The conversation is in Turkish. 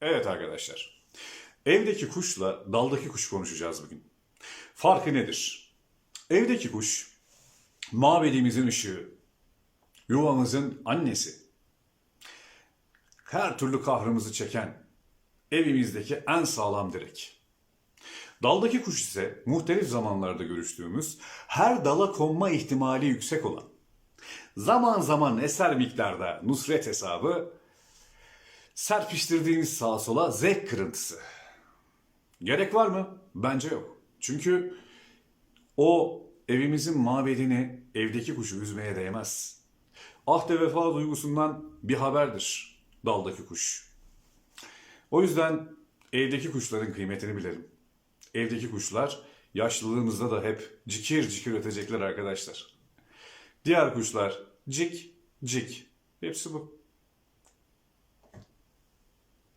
Evet arkadaşlar. Evdeki kuşla daldaki kuş konuşacağız bugün. Farkı nedir? Evdeki kuş mabedimizin ışığı, yuvamızın annesi. Her türlü kahrımızı çeken evimizdeki en sağlam direk. Daldaki kuş ise muhtelif zamanlarda görüştüğümüz, her dala konma ihtimali yüksek olan, zaman zaman eser miktarda nusret hesabı, serpiştirdiğiniz sağa sola zevk kırıntısı. Gerek var mı? Bence yok. Çünkü o evimizin mabedini evdeki kuşu üzmeye değmez. Ahde vefa duygusundan bir haberdir daldaki kuş. O yüzden evdeki kuşların kıymetini bilelim. Evdeki kuşlar yaşlılığımızda da hep cikir cikir ötecekler arkadaşlar. Diğer kuşlar cik cik. Hepsi bu.